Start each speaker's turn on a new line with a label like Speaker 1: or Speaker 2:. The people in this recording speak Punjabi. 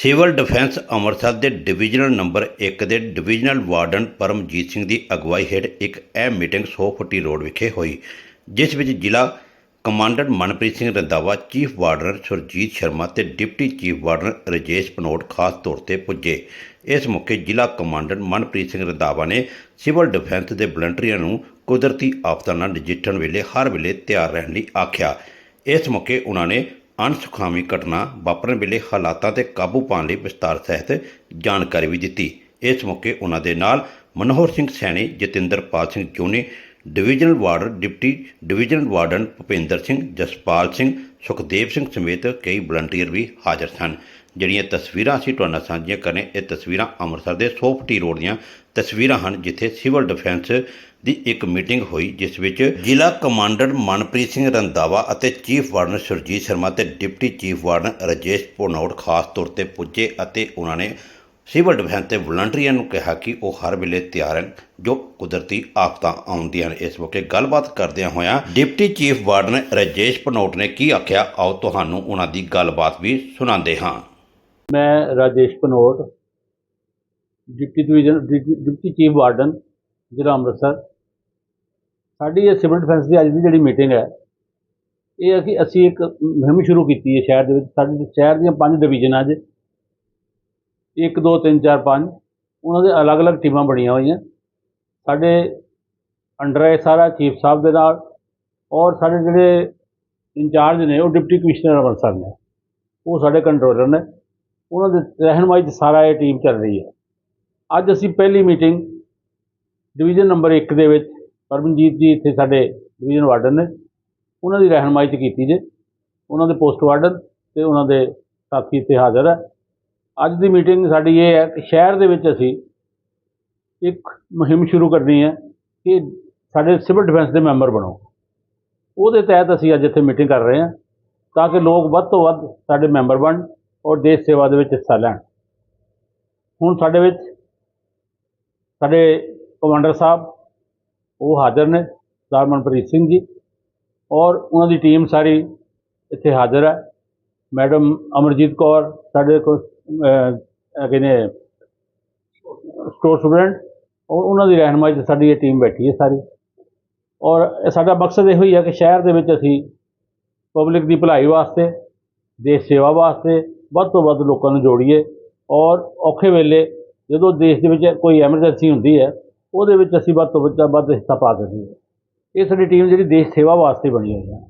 Speaker 1: ਸਿਵਲ ਡਿਫੈਂਸ ਅੰਮ੍ਰਿਤਸਰ ਦੇ ਡਿਵੀਜ਼ਨਲ ਨੰਬਰ 1 ਦੇ ਡਿਵੀਜ਼ਨਲ ਵਾਰਡਨ ਪਰਮਜੀਤ ਸਿੰਘ ਦੀ ਅਗਵਾਈ ਹੇਠ ਇੱਕ ਅਹਿਮ ਮੀਟਿੰਗ 100 ਫੁੱਟੀ ਰੋਡ ਵਿਖੇ ਹੋਈ, ਜਿਸ ਵਿੱਚ ਜ਼ਿਲ੍ਹਾ commander Manpreet Singh Randhawa, chief warden Surjit Sharma ਤੇ deputy chief warden Rajesh Panot ਖਾਸ ਤੌਰ ਤੇ ਪੁੱਜੇ। ਇਸ ਮੌਕੇ ਜ਼ਿਲ੍ਹਾ ਕਮਾਂਡਰ ਮਨਪ੍ਰੀਤ ਸਿੰਘ ਰੰਧਾਵਾ ਨੇ ਸਿਵਲ ਡਿਫੈਂਸ ਦੇ ਵਲੰਟੀਅਰਾਂ ਨੂੰ ਕੁਦਰਤੀ ਆਫਤਾਂ ਨਾਲ ਨਜਿੱਠਣ ਵੇਲੇ ਹਰ ਵੇਲੇ ਤਿਆਰ ਰਹਿਣ ਲਈ ਆਖਿਆ। ਇਸ ਮੌਕੇ ਉਹਨਾਂ ਨੇ ਅਣਸੁਖਾਵੀ ਘਟਨਾ ਵਾਪਰਨ ਵੇਲੇ ਹਾਲਾਤਾਂ ਤੇ ਕਾਬੂ ਪਾਉਣ ਲਈ ਵਿਸਤਾਰ ਸਹਿਤ ਜਾਣਕਾਰੀ ਵੀ ਦਿੱਤੀ। ਇਸ ਮੌਕੇ ਉਹਨਾਂ ਦੇ ਨਾਲ Manohar Singh Saini, Jatinderpal Singh Joni divisional warder deputy divisional warden Bhupinder Singh, Jaspal Singh, Sukhdev Singh ਸਮੇਤ ਕਈ ਵਲੰਟੀਅਰ ਵੀ ਹਾਜ਼ਰ ਸਨ। ਜਿਹੜੀਆਂ ਤਸਵੀਰਾਂ ਅਸੀਂ ਤੁਹਾਡੇ ਨਾਲ ਸਾਂਝੀਆਂ ਕਰਨੇ, ਇਹ ਤਸਵੀਰਾਂ ਅੰਮ੍ਰਿਤਸਰ ਦੇ ਸੋਫਟੀ ਰੋਡ ਦੀਆਂ ਤਸਵੀਰਾਂ ਹਨ, ਜਿੱਥੇ ਸਿਵਲ ਡਿਫੈਂਸ ਦੀ ਇੱਕ ਮੀਟਿੰਗ ਹੋਈ, ਜਿਸ ਵਿੱਚ ਜ਼ਿਲ੍ਹਾ ਕਮਾਂਡਰ ਮਨਪ੍ਰੀਤ ਸਿੰਘ ਰੰਧਾਵਾ ਅਤੇ ਚੀਫ ਵਾਰਡਨ ਸੁਰਜੀਤ ਸ਼ਰਮਾ ਤੇ deputy chief warden Rajesh Ponaur ਖਾਸ ਤੌਰ ਤੇ ਪੁੱਜੇ ਅਤੇ ਉਹਨਾਂ ਨੇ ਸਿਵਲ ਡਿਫੈਂਸ ਤੇ ਵਲੰਟੀਅਰਾਂ ਨੂੰ ਕਿਹਾ ਕਿ ਉਹ ਹਰ ਵੇਲੇ ਤਿਆਰ ਹਨ, ਜੋ ਕੁਦਰਤੀ ਆਫਤਾਂ ਆਉਂਦੀਆਂ ਨੇ ਇਸ ਮੌਕੇ ਗੱਲਬਾਤ ਕਰਦਿਆਂ ਹੋਇਆਂ deputy chief warden Rajesh Panot ਨੇ ਕੀ ਆਖਿਆ, ਆਓ ਤੁਹਾਨੂੰ ਉਹਨਾਂ ਦੀ ਗੱਲਬਾਤ ਵੀ ਸੁਣਾਉਂਦੇ ਹਾਂ।
Speaker 2: ਮੈਂ Rajesh Panot deputy division, deputy deputy chief warden, ਜ਼ਿਲ੍ਹਾ ਅੰਮ੍ਰਿਤਸਰ। ਸਾਡੀ ਇਹ ਸਿਵਲ ਡਿਫੈਂਸ ਦੀ ਅੱਜ ਦੀ ਜਿਹੜੀ ਮੀਟਿੰਗ ਹੈ, ਇਹ ਹੈ ਕਿ ਅਸੀਂ ਇੱਕ ਮੁਹਿੰਮ ਸ਼ੁਰੂ ਕੀਤੀ ਹੈ ਸ਼ਹਿਰ ਦੇ ਵਿੱਚ। ਸਾਡੇ ਸ਼ਹਿਰ ਦੀਆਂ ਪੰਜ ਡਿਵੀਜ਼ਨਾਂ 'ਚ ਇੱਕ, ਦੋ, ਤਿੰਨ, ਚਾਰ, ਪੰਜ, ਉਹਨਾਂ ਦੇ ਅਲੱਗ-ਅਲੱਗ ਟੀਮਾਂ ਬਣੀਆਂ ਹੋਈਆਂ। ਸਾਡੇ ਅੰਡਰ ਹੈ ਸਾਰਾ ਚੀਫ ਸਾਹਿਬ ਦੇ ਨਾਲ ਔਰ ਸਾਡੇ ਜਿਹੜੇ ਇੰਚਾਰਜ ਨੇ, ਉਹ ਡਿਪਟੀ ਕਮਿਸ਼ਨਰ ਅੰਮ੍ਰਿਤਸਰ ਨੇ। ਉਹ ਸਾਡੇ ਕੰਟਰੋਲਰ ਨੇ। ਉਹਨਾਂ ਦੇ ਰਹਿਨਮਾਈ 'ਚ ਸਾਰਾ ਇਹ ਟੀਮ ਚੱਲ ਰਹੀ ਹੈ। ਅੱਜ ਅਸੀਂ ਪਹਿਲੀ ਮੀਟਿੰਗ ਡਿਵੀਜ਼ਨ ਨੰਬਰ 1 ਦੇ ਵਿੱਚ ਪਰਮਜੀਤ ਜੀ ਇੱਥੇ ਸਾਡੇ ਡਿਵੀਜ਼ਨ ਵਾਰਡਨ ਨੇ। ਉਹਨਾਂ ਦੀ ਰਹਿਨਮਾਈ 'ਚ ਕੀਤੀ ਜੇ। ਉਹਨਾਂ ਦੇ ਪੋਸਟ ਵਾਰਡਨ ਤੇ ਉਹਨਾਂ ਦੇ ਸਾਥੀ ਇੱਥੇ ਹਾਜ਼ਰ ਹੈ। ਅੱਜ ਦੀ ਮੀਟਿੰਗ ਸਾਡੀ ਇਹ ਹੈ ਕਿ ਸ਼ਹਿਰ ਦੇ ਵਿੱਚ ਅਸੀਂ ਇੱਕ ਮੁਹਿੰਮ ਸ਼ੁਰੂ ਕਰਨੀ ਹੈ ਕਿ ਸਾਡੇ ਸਿਵਲ ਡਿਫੈਂਸ ਦੇ ਮੈਂਬਰ ਬਣੋ। ਉਹਦੇ ਤਹਿਤ ਅਸੀਂ ਅੱਜ ਇੱਥੇ ਮੀਟਿੰਗ ਕਰ ਰਹੇ ਹਾਂ ਤਾਂ ਕਿ ਲੋਕ ਵੱਧ ਤੋਂ ਵੱਧ ਸਾਡੇ ਮੈਂਬਰ ਬਣਨ ਔਰ ਦੇਸ਼ ਸੇਵਾ ਦੇ ਵਿੱਚ ਹਿੱਸਾ ਲੈਣ। ਹੁਣ ਸਾਡੇ ਵਿੱਚ ਸਾਡੇ ਕਮਾਂਡਰ ਸਾਹਿਬ, ਉਹ ਹਾਜ਼ਰ ਨੇ ਸਰਦਾਰ ਮਨਪ੍ਰੀਤ ਸਿੰਘ ਜੀ, ਔਰ ਉਹਨਾਂ ਦੀ ਟੀਮ ਸਾਰੀ ਇੱਥੇ ਹਾਜ਼ਰ ਹੈ। ਮੈਡਮ ਅਮਰਜੀਤ ਕੌਰ, ਸਾਡੇ ਕੋਲ ਕਹਿੰਦੇ ਸਟੋਰ ਸਟੂਡੈਂਟ ਔਰ ਉਹਨਾਂ ਦੀ ਰਹਿਨਮਾਈ 'ਚ ਸਾਡੀ ਇਹ ਟੀਮ ਬੈਠੀ ਹੈ ਸਾਰੀ। ਔਰ ਸਾਡਾ ਮਕਸਦ ਇਹੋ ਹੀ ਹੈ ਕਿ ਸ਼ਹਿਰ ਦੇ ਵਿੱਚ ਅਸੀਂ ਪਬਲਿਕ ਦੀ ਭਲਾਈ ਵਾਸਤੇ, ਦੇਸ਼ ਸੇਵਾ ਵਾਸਤੇ ਵੱਧ ਤੋਂ ਵੱਧ ਲੋਕਾਂ ਨੂੰ ਜੋੜੀਏ। ਔਰ ਔਖੇ ਵੇਲੇ ਜਦੋਂ ਦੇਸ਼ ਦੇ ਵਿੱਚ ਕੋਈ ਐਮਰਜੈਂਸੀ ਹੁੰਦੀ ਹੈ, ਉਹਦੇ ਵਿੱਚ ਅਸੀਂ ਵੱਧ ਤੋਂ ਵੱਧ ਵੱਧ ਹਿੱਸਾ ਪਾ ਸਕੀਏ। ਇਹ ਸਾਡੀ ਟੀਮ ਜਿਹੜੀ ਦੇਸ਼ ਸੇਵਾ ਵਾਸਤੇ ਬਣੀ ਹੋਈ ਹੈ।